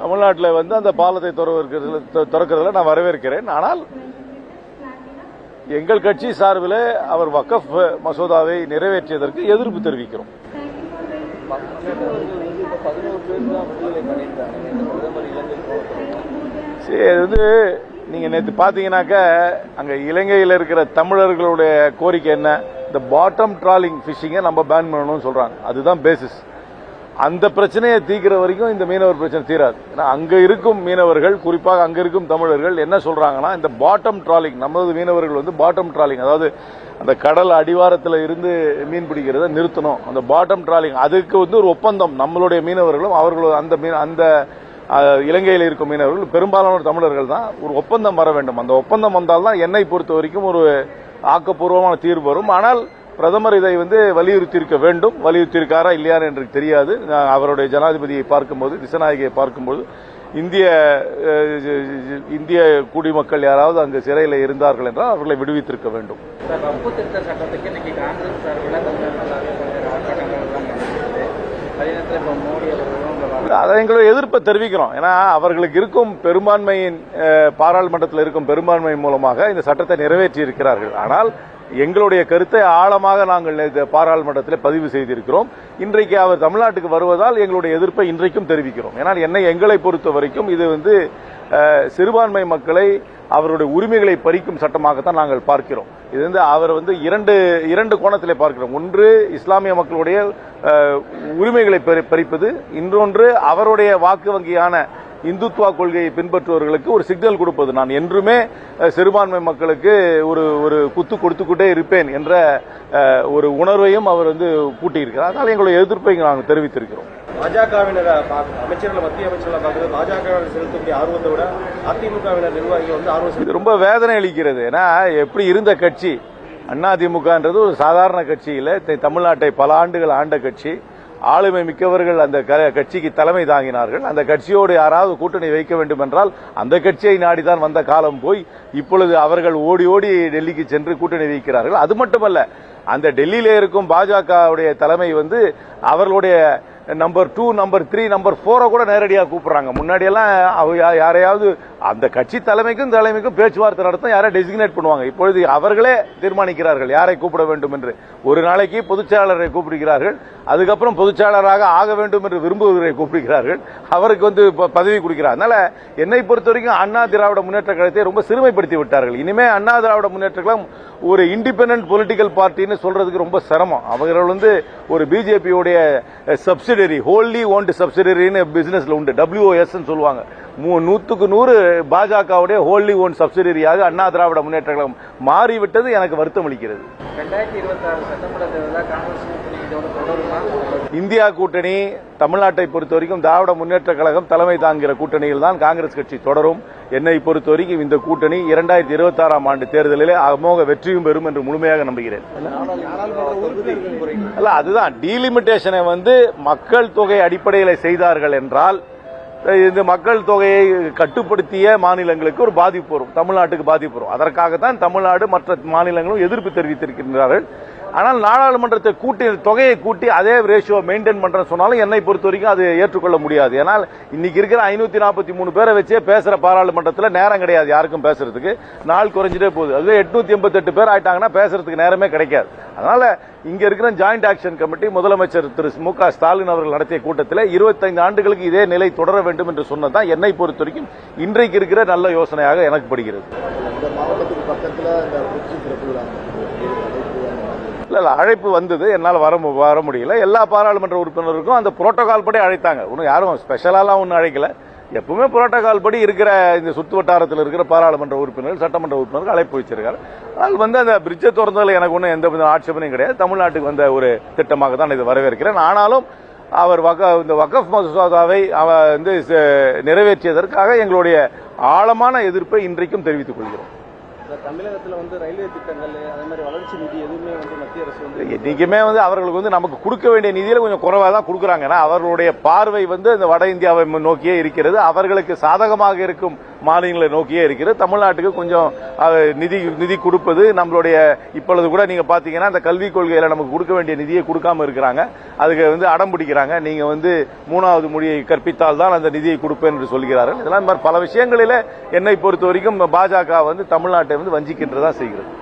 தமிழ்நாட்டில் வந்து அந்த பாலத்தை திறக்கிறதுல திறக்கிறதுல நான் வரவேற்கிறேன். ஆனால் எங்கள் கட்சி சார்பில் அவர் வக்கஃப் மசோதாவை நிறைவேற்றியதற்கு எதிர்ப்பு தெரிவிக்கிறோம். சரி அது வந்து நீங்க நேற்று பாத்தீங்கன்னாக்க அங்க இலங்கையில் இருக்கிற தமிழர்களுடைய கோரிக்கை என்ன? இந்த பாட்டம் ட்ராலிங் ஃபிஷிங்கை நம்ம பேன் பண்ணணும்னு சொல்றாங்க. அதுதான் பேசிஸ் அந்த பிரச்சனையை தீர்க்கிற வரைக்கும் இந்த மீனவர் பிரச்சனை தீராது. ஏன்னா அங்கே இருக்கும் மீனவர்கள் குறிப்பாக அங்கே இருக்கும் தமிழர்கள் என்ன சொல்கிறாங்கன்னா இந்த பாட்டம் ட்ராலிங் நமது மீனவர்கள் வந்து பாட்டம் ட்ராலிங் அதாவது அந்த கடல் அடிவாரத்தில் இருந்து மீன் பிடிக்கிறத நிறுத்தணும். அந்த பாட்டம் ட்ராலிங் அதுக்கு வந்து ஒரு ஒப்பந்தம் நம்மளுடைய மீனவர்களும் அவர்கள் அந்த மீன் அந்த இலங்கையில் இருக்கும் மீனவர்கள் பெரும்பாலான தமிழர்கள் தான் ஒரு ஒப்பந்தம் வர வேண்டும். அந்த ஒப்பந்தம் வந்தால்தான் என்னை பொறுத்த வரைக்கும் ஒரு ஆக்கப்பூர்வமான தீர்வு வரும். ஆனால் பிரதமர் இதை வந்து வலியுறுத்தி இருக்க வேண்டும். வலியுறுத்தி இருக்காரா இல்லையா என்று தெரியாது அவருடைய ஜனாதிபதியை பார்க்கும்போது திசநாயகியை பார்க்கும்போது இந்திய இந்திய குடிமக்கள் யாராவது அங்கு சிறையில் இருந்தார்கள் என்றால் அவர்களை விடுவித்திருக்க வேண்டும். அதே எங்களுடைய எதிர்ப்பை தெரிவிக்கிறோம். ஏன்னா அவர்களுக்கு இருக்கும் பெரும்பான்மையின் பாராளுமன்றத்தில் இருக்கும் பெரும்பான்மை மூலமாக இந்த சட்டத்தை நிறைவேற்றி இருக்கிறார்கள் ஆனால் எங்களுடைய கருத்தை ஆழமாக நாங்கள் பாராளுமன்றத்தில் பதிவு செய்திருக்கிறோம். இன்றைக்கு அவர் தமிழ்நாட்டுக்கு வருவதால் எங்களுடைய எதிர்ப்பை இன்றைக்கும் தெரிவிக்கிறோம். ஏன்னா என்னை எங்களை பொறுத்த வரைக்கும் இது வந்து சிறுபான்மை மக்களை அவருடைய உரிமைகளை பறிக்கும் சட்டமாகத்தான் நாங்கள் பார்க்கிறோம். இது வந்து அவர் வந்து இரண்டு இரண்டு கோணத்தில் பார்க்கிறோம். ஒன்று இஸ்லாமிய மக்களுடைய உரிமைகளை பறிப்பது. இன்னொன்று அவருடைய வாக்கு வங்கியான இந்துத்துவா கொள்கையை பின்பற்றுபவர்களுக்கு ஒரு சிக்னல் கொடுப்பது. நான் என்றுமே சிறுபான்மை மக்களுக்கு ஒரு ஒரு குத்து கொடுத்துக்கிட்டே இருப்பேன் என்ற ஒரு உணர்வையும் அவர் வந்து கூட்டியிருக்கிறார் அதனால் எங்களுடைய எதிர்ப்பை நாங்கள் தெரிவித்திருக்கிறோம். பாஜகவினரை அமைச்சர்களை மத்திய அமைச்சர்களை பார்க்கறது பாஜகவினர் செலுத்தக்கூடிய ஆர்வத்தை விட அதிமுகவினர் நிர்வாகிகள் வந்து ஆர்வம் இது ரொம்ப வேதனை அளிக்கிறது. ஏன்னா எப்படி இருந்த கட்சி? அதிமுகன்றது ஒரு சாதாரண கட்சி இல்ல. தமிழ்நாட்டை பல ஆண்டுகள் ஆண்ட கட்சி. ஆளுமை மிக்கவர்கள் அந்த க- கட்சிக்கு தலைமை தாங்கினார்கள். அந்த கட்சியோடு யாராவது கூட்டணி வைக்க வேண்டும் என்றால் அந்த கட்சியை நாடிதான் வந்த காலம் போய் இப்பொழுது அவர்கள் ஓடி ஓடி டெல்லிக்கு சென்று கூட்டணி வைக்கிறார்கள். அது மட்டுமல்ல அந்த டெல்லியில இருக்கும் பாஜகவுடைய தலைமை வந்து அவர்களுடைய number two number three number ஃபோரை கூட நேரடியாக கூப்பிடுறாங்க. முன்னாடியெல்லாம் அவ யாரையாவது அந்த கட்சி தலைமைக்கும் தலைமைக்கும் பேச்சுவார்த்தை நடத்தும் யாரை டெசிக்னேட் பண்ணுவாங்க? இப்பொழுது அவர்களே தீர்மானிக்கிறார்கள். யாரை கூப்பிட வேண்டும் என்று. ஒரு நாளைக்கு பொதுச்செயலாளரை கூப்பிடுகிறார்கள். அதுக்கப்புறம் பொதுச்செயலாளராக ஆக வேண்டும் என்று விரும்புவவரை கூப்பிடுகிறார்கள். அவருக்கு வந்து ப- பதவி கொடுக்கிறார். அதனால என்னை பொறுத்த வரைக்கும் அண்ணா திராவிட முன்னேற்ற கழகத்தை ரொம்ப சிறுமைப்படுத்தி விட்டார்கள். இனிமே அண்ணா திராவிட முன்னேற்ற கழகம் ஒரு இண்டிபெண்டன்ட் பொலிட்டிக்கல் பார்ட்டின்னு சொல்றதுக்கு ரொம்ப சிரமம். அவர்கள் வந்து ஒரு பிஜேபியோடைய சப்சிடரி ஹோல்லி ஓன்டு சப்சிடரின்னு பிசினஸ்ல உண்டு. டபிள்யூஎஸ் சொல்லுவாங்க. மூ- நூத்துக்கு நூறு பாஜகவுடைய ஹோல்லி ஓன் சப்சிடரியாக அண்ணா திராவிட முன்னேற்ற கழகம் மாறிவிட்டது. எனக்கு வருத்தம் அளிக்கிறது. இந்தியா கூட்டணி தமிழ்நாட்டை பொறுத்த வரைக்கும் திராவிட முன்னேற்ற கழகம் தலைமை தாங்குகிற கூட்டணியில் தான் காங்கிரஸ் கட்சி தொடரும். என்னை பொறுத்த வரைக்கும் இந்த கூட்டணி இரண்டாயிரத்தி இருபத்தி ஆறாம் ஆண்டு தேர்தலிலே அமோக வெற்றியும் பெறும் என்று முழுமையாக நம்புகிறேன். அல்ல அதுதான். டீலிமிட்டேஷனை வந்து மக்கள் தொகை அடிப்படையில் செய்தார்கள் என்றால் இந்த மக்கள் தொகையை கட்டுப்படுத்திய மாநிலங்களுக்கு ஒரு பாதிப்பு வரும். தமிழ்நாட்டுக்கு பாதிப்பு வரும். அதற்காகத்தான் தமிழ்நாடு மற்ற மாநிலங்களும் எதிர்ப்பு தெரிவித்திருக்கின்றார்கள். ஆனால் நாடாளுமன்றத்தை கூட்டி தொகையை கூட்டி அதே ரேஷியோ மெயின்டைன் பண்றேன்னு சொன்னாலும் என்னை பொறுத்த வரைக்கும் அது ஏற்றுக்கொள்ள முடியாது. ஏன்னால் இன்னைக்கு இருக்கிற ஐநூத்தி நாற்பத்தி மூணு பேரை வச்சே பேசுற பாராளுமன்றத்தில் நேரம் கிடையாது யாருக்கும் பேசுறதுக்கு. நாள் குறைஞ்சிட்டே போகுது. அதுவே எட்நூத்தி எண்பத்தெட்டு பேர் ஆயிட்டாங்கன்னா பேசுறதுக்கு நேரமே கிடைக்காது. அதனால இங்க இருக்கிற ஜாயிண்ட் ஆக்ஷன் கமிட்டி முதலமைச்சர் திரு மு க ஸ்டாலின் அவர்கள் நடத்திய கூட்டத்தில் இருபத்தைந்து ஆண்டுகளுக்கு இதே நிலை தொடர வேண்டும் என்று சொன்னதான் என்னை பொறுத்த வரைக்கும் இன்றைக்கு இருக்கிற நல்ல யோசனையாக எனக்கு படுகிறது. இல்லை இல்லை அழைப்பு வந்தது. என்னால் வர மு- வர முடியல. எல்லா பாராளுமன்ற உறுப்பினருக்கும் அந்த புரோட்டோகால் படி அழைத்தாங்க. ஒன்றும் யாரும் ஸ்பெஷலாலாம் ஒன்றும் அழைக்கல. எப்பவுமே புரோட்டோகால் படி இருக்கிற இந்த சுத்து வட்டாரத்தில் இருக்கிற பாராளுமன்ற உறுப்பினர்கள் சட்டமன்ற உறுப்பினர்கள் அழைப்பு வச்சிருக்காரு. ஆனால் வந்து அந்த பிரிட்ஜை திறந்ததில் எனக்கு ஒன்றும் எந்த வித ஆட்சேபனையும் கிடையாது. தமிழ்நாட்டுக்கு வந்த ஒரு திட்டமாக தான் இது வரவேற்கிறேன். ஆனாலும் அவர் வக இந்த வகஃப் மசோதாவை அவர் வந்து நிறைவேற்றியதற்காக எங்களுடைய ஆழமான எதிர்ப்பை இன்றைக்கும் தெரிவித்துக் கொள்கிறோம். தமிழகத்துல வந்து ரயில்வே திட்டங்கள் அதே மாதிரி வளர்ச்சி நிதி எதுவுமே வந்து மத்திய அரசு வந்து என்னைக்குமே வந்து அவர்களுக்கு வந்து நமக்கு கொடுக்க வேண்டிய நிதியில கொஞ்சம் குறைவா தான் கொடுக்குறாங்க. ஏன்னா அவர்களுடைய பார்வை வந்து இந்த வட இந்தியாவை நோக்கியே இருக்கிறது. அவர்களுக்கு சாதகமாக இருக்கும் மாநிலங்களை நோக்கியே இருக்கிறது. தமிழ்நாட்டுக்கு கொஞ்சம் நிதி நிதி கொடுப்பது நம்மளுடைய இப்பொழுது கூட நீங்க பாத்தீங்கன்னா அந்த கல்விக் கொள்கையில நமக்கு கொடுக்க வேண்டிய நிதியை கொடுக்காம இருக்கிறாங்க. அதுக்கு வந்து அடம் பிடிக்கிறாங்க. நீங்க வந்து மூணாவது மொழியை கற்பித்தால் தான் அந்த நிதியை கொடுப்பேன் என்று சொல்கிறார்கள். இதெல்லாம் இந்த மாதிரி பல விஷயங்களில் என்னை பொறுத்த வரைக்கும் பாஜக வந்து தமிழ்நாட்டை வந்து வஞ்சிக்கின்றதான் செய்கிறது.